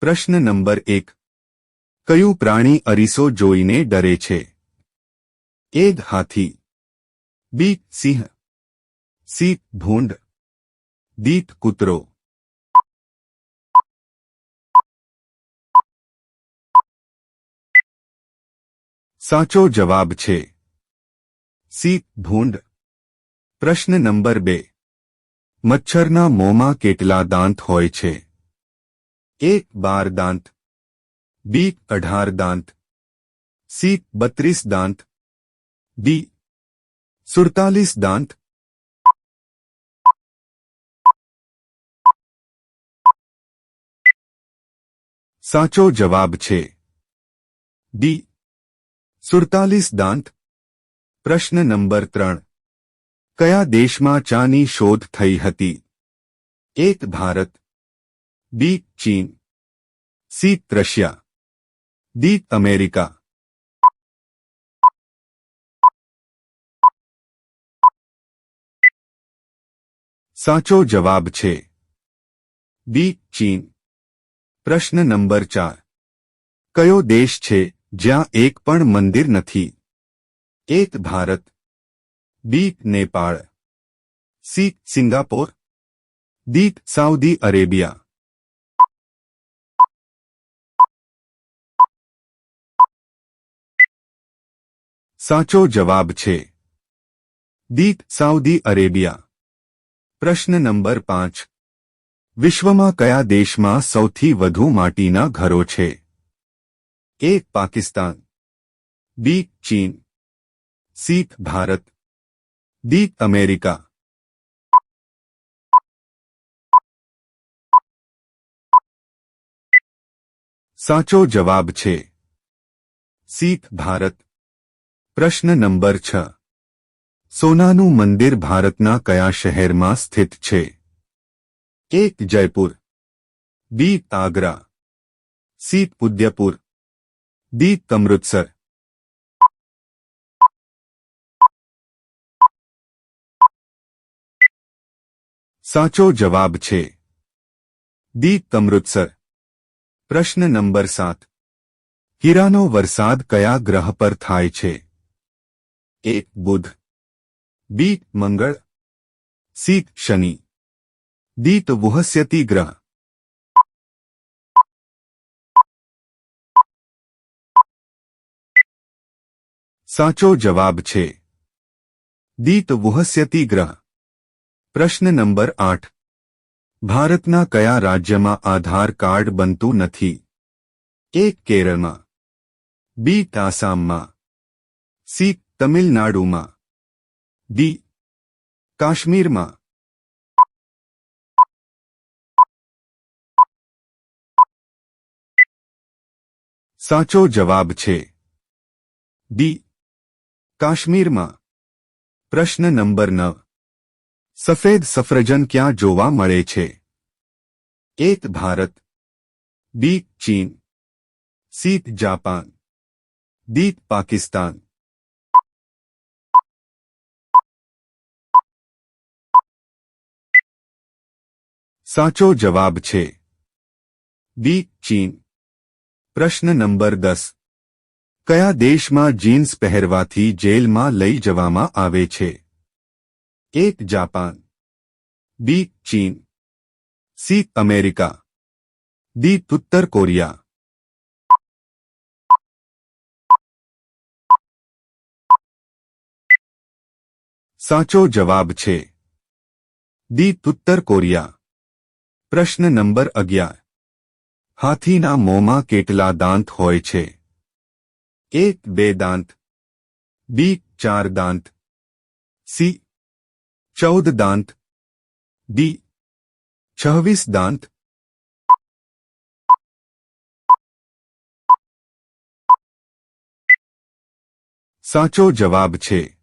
પ્રશ્ન નંબર એક. કયું પ્રાણી અરીસો જોઈને ડરે છે? એ હાથી. બી, સિંહ. સી, ભૂંડ. દીત કૂતરો. સાચો જવાબ છે. સી, ભૂંડ. પ્રશ્ન નંબર બે. મચ્છરના મોંમાં કેટલા દાંત હોય છે? એક બાર દાંત બી અઢાર દાંત સી બત્રીસ દાંત ડી સુડતાલીસ દાંત સાચો જવાબ છે ડી સુડતાલીસ દાંત પ્રશ્ન નંબર ત્રણ કયા દેશમાં ચાની શોધ થઈ હતી એક ભારત બી ચીન સી રશિયા ડી અમેરિકા સાચો જવાબ છે બી ચીન પ્રશ્ન નંબર ચાર કયો દેશ છે જ્યાં એક પણ મંદિર નથી એક Bharat B Nepal C Singapore D Saudi Arabia સાચો જવાબ છે દીત સાઉદી અરેબિયા પ્રશ્ન નંબર પાંચ વિશ્વમાં કયા દેશમાં સૌથી વધુ માટીના ઘરો છે એક પાકિસ્તાન બી ચીન સી ભારત ડી અમેરિકા સાચો જવાબ છે સી ભારત પ્રશ્ન નંબર છ સોનાનું મંદિર ભારતના કયા શહેરમાં સ્થિત છે એક Jaipur B Agra C Udaipur D Amritsar સાચો જવાબ છે ડી અમૃતસર પ્રશ્ન નંબર સાત હીરાનો વરસાદ કયા ગ્રહ પર થાય છે એક બુધ બી મંગળ સી શનિ દી વુહસ્યતિ ગ્રહ સાચો જવાબ છે દીત વુહસ્યતિ ગ્રહ પ્રશ્ન નંબર આઠ ભારતના કયા રાજ્યમાં આધાર કાર્ડ બનતું નથી એક કેરળમાં બી આસામમાં સી તમિલનાડુમાં ડી કાશ્મીરમાં સાચો જવાબ છે ડી કાશ્મીરમાં પ્રશ્ન નંબર નવ સફેદ સફરજન ક્યાં જોવા મળે છે એક ભારત બી ચીન સી જાપાન ડી પાકિસ્તાન સાચો જવાબ છે બી ચીન પ્રશ્ન નંબર દસ કયા દેશમાં જીન્સ પહેરવાથી જેલમાં લઈ જવામાં આવે છે એક જાપાન બી ચીન સી અમેરિકા ડી ઉત્તર કોરિયા સાચો જવાબ છે ડી ઉત્તર કોરિયા પ્રશ્ન નંબર અગિયાર. હાથીના મોંમાં કેટલા દાંત હોય છે? એક, બે દાંત. બી, ચાર દાંત. સી, ચૌદ દાંત. ડી, છવ્વીસ દાંત. સાચો જવાબ છે.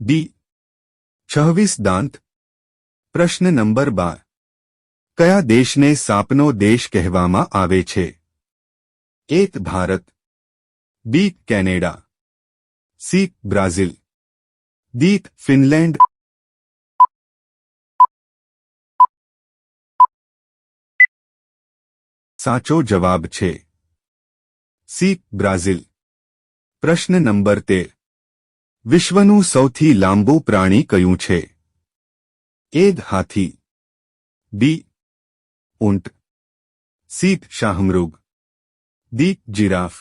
ડી, છવ્વીસ દાંત. પ્રશ્ન નંબર બાર. કયા દેશને સાપનો દેશ કહેવામાં આવે છે? એક, Bharat. B, Canada. C, Brazil. D, Finland. સાચો જવાબ છે. C, Brazil. પ્રશ્ન નંબર તેર વિશ્વનું સૌથી લાંબુ પ્રાણી કયું છે? એ, હાથી. બી ઊંટ સી શાહમૃગ દી જીરાફ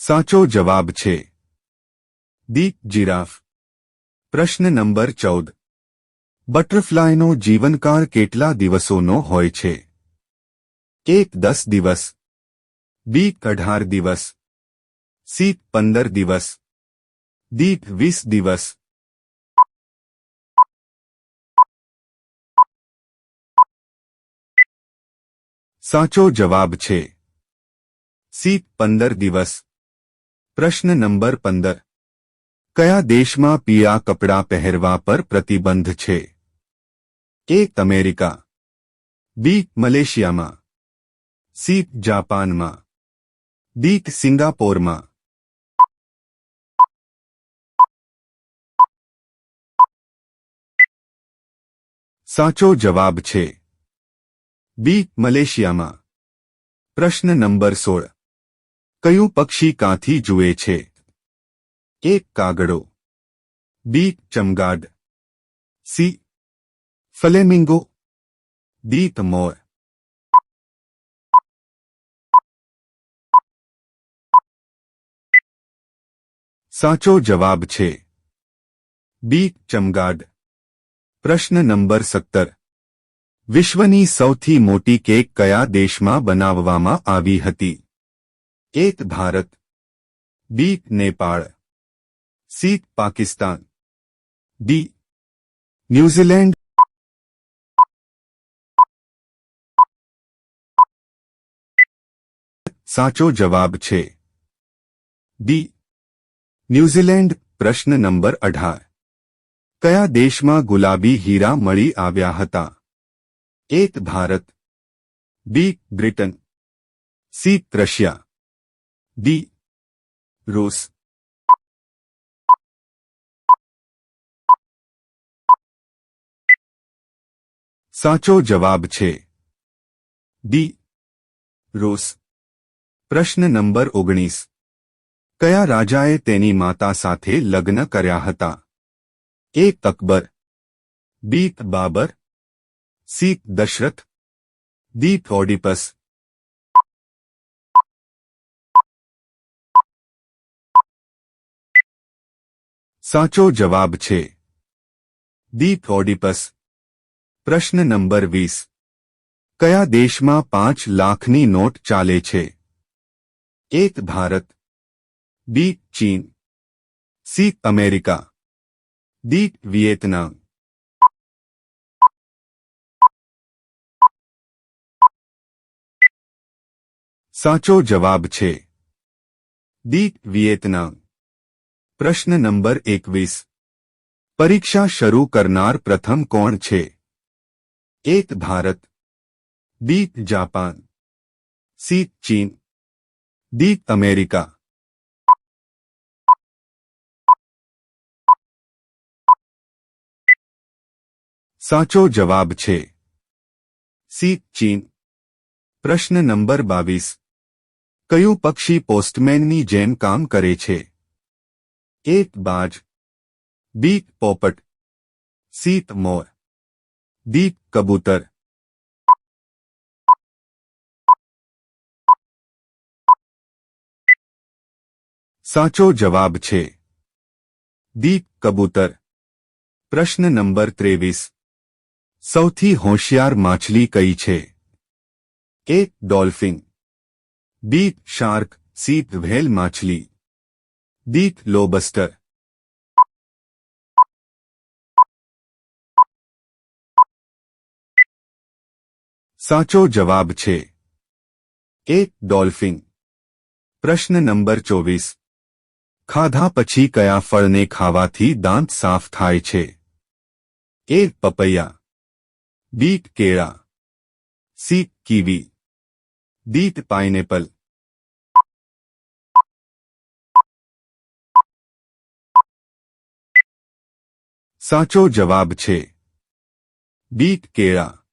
સાચો જવાબ છે દી જીરાફ પ્રશ્ન નંબર ચૌદ બટરફ્લાયનો જીવનકાળ કેટલા દિવસોનો હોય છે એક દસ દિવસ બી અઢાર દિવસ સી પંદર દિવસ દી વીસ દિવસ સાચો જવાબ છે સી પંદર દિવસ પ્રશ્ન નંબર પંદર કયા દેશમાં પીળા કપડાં પહેરવા પર પ્રતિબંધ છે એ અમેરિકા બી મલેશિયામાં સી જાપાનમાં ડી સિંગાપોરમાં સાચો જવાબ છે. બી મલેશિયામાં. પ્રશ્ન નંબર સોળ. કયું પક્ષી કાંથી જુએ છે? એક કાગડો. બી ચમગાડ સી ફલેમિંગો. દીત મોર. સાચો જવાબ છે. બી ચમગાડ પ્રશ્ન નંબર સત્તર વિશ્વની સૌથી મોટી કેક કયા દેશમાં બનાવવામાં આવી હતી એક Bharat B Nepal C Pakistan D New Zealand સાચો જવાબ છે ડી ન્યૂઝીલેન્ડ પ્રશ્ન નંબર અઢાર કયા દેશમાં ગુલાબી હીરા મળી આવ્યા હતા? એક Bharat. B Britain. C Russia. D રૂસ. સાચો જવાબ છે ડી રૂસ. પ્રશ્ન નંબર ઓગણીસ. કયા રાજાએ તેની માતા સાથે લગ્ન કર્યા હતા? એક Akbar B Babar C Dasharath D Oedipus સાચો જવાબ છે દી ઓડિપસ પ્રશ્ન નંબર વીસ કયા દેશમાં પાંચ લાખની નોટ ચાલે છે એક ભારત બી ચીન સી અમેરિકા દી વિયેતનામ સાચો જવાબ છે દી વિયેતનામ પ્રશ્ન નંબર એકવીસ પરીક્ષા શરૂ કરનાર પ્રથમ કોણ છે એક ભારત બી જાપાન સી ચીન દી અમેરિકા સાચો જવાબ છે. સી, ચીન. પ્રશ્ન નંબર બાવીસ. કયું પક્ષી પોસ્ટમેનની જેમ કામ કરે છે? એક બાજ. બી, પોપટ. સી, મોર. દી કબૂતર. સાચો જવાબ છે. દી કબૂતર. પ્રશ્ન નંબર ત્રેવીસ. સૌથી હોશિયાર માછલી કઈ છે A dolphin B shark C whale માછલી દી લોબસ્ટર સાચો જવાબ છે એ ડોલ્ફિન પ્રશ્ન નંબર ચોવીસ ખાધા પછી કયા ફળને ખાવાથી દાંત સાફ થાય છે એ પપૈયા બી કેળા. C kiwi. D pineapple. સાચો જવાબ છે. બીટ કેળા.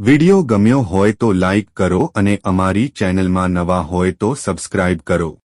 વિડિયો ગમ્યો હોય તો લાઇક કરો અને અમારી ચેનલમાં નવા હોય તો સબસ્ક્રાઇબ કરો.